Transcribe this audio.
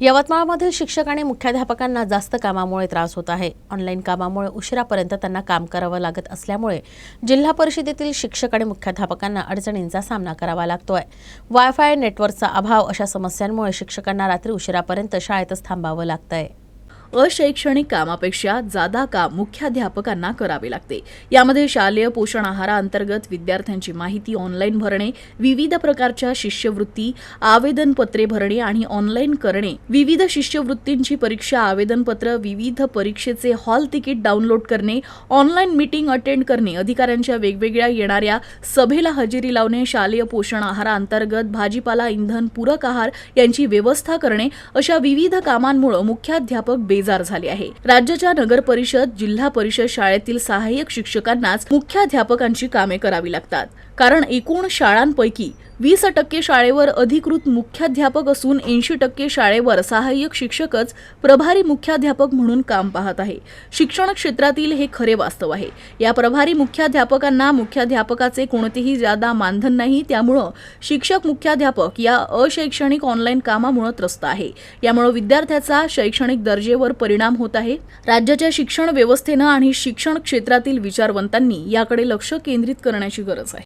यवतमाळमधील शिक्षक आणि मुख्याध्यापकांना जास्त कामामुळे त्रास होत आहे. ऑनलाईन कामामुळे उशिरापर्यंत त्यांना काम करावं लागत असल्यामुळे जिल्हा परिषदेतील शिक्षक आणि मुख्याध्यापकांना अडचणींचा सामना करावा लागतोय. वायफाय नेटवर्कचा अभाव अशा समस्यांमुळे शिक्षकांना रात्री उशिरापर्यंत शाळेतच थांबावं लागतंय. अशैक्षणिक कामापेक्षा जादा काम मुख्याध्यापकांना करावे लागते. यामध्ये शालेय पोषण आहाराअंतर्गत विद्यार्थ्यांची माहिती ऑनलाईन भरणे विविध प्रकारच्या शिष्यवृत्ती आवेदनपत्रे भरणे आणि ऑनलाईन करणे. विविध शिष्यवृत्तींची परीक्षा आवेदनपत्र विविध परीक्षेचे हॉल तिकीट डाउनलोड करणे ऑनलाईन मीटिंग अटेंड करणे अधिकाऱ्यांच्या वेगवेगळ्या येणाऱ्या सभेला हजेरी लावणे शालेय पोषण आहाराअंतर्गत भाजीपाला इंधन पूरक आहार यांची व्यवस्था करणे अशा विविध कामांमुळे मुख्याध्यापक बेजार झाले आहे. राज्याच्या नगर परिषद जिल्हा परिषद शाळेतील सहाय्यक शिक्षकांनाच मुख्याध्यापकांची कामे करावी लागतात. कारण एकूण शाळांपैकी वीस टक्के शाळेवर अधिकृत मुख्याध्यापक असून ऐंशी टक्के शाळेवर सहाय्यक शिक्षकच प्रभारी मुख्याध्यापक म्हणून काम पाहत आहे. शिक्षण क्षेत्रातील हे खरे वास्तव आहे. या प्रभारी मुख्याध्यापकांना मुख्याध्यापकाचे कोणतेही जादा मानधन नाही त्यामुळं शिक्षक मुख्याध्यापक या अशैक्षणिक ऑनलाईन कामामुळे त्रस्त आहे. यामुळे विद्यार्थ्याचा शैक्षणिक दर्जेवर परिणाम होत आहे. राज्याच्या शिक्षण व्यवस्थेनं आणि शिक्षण क्षेत्रातील विचारवंतांनी याकडे लक्ष केंद्रित करण्याची गरज आहे.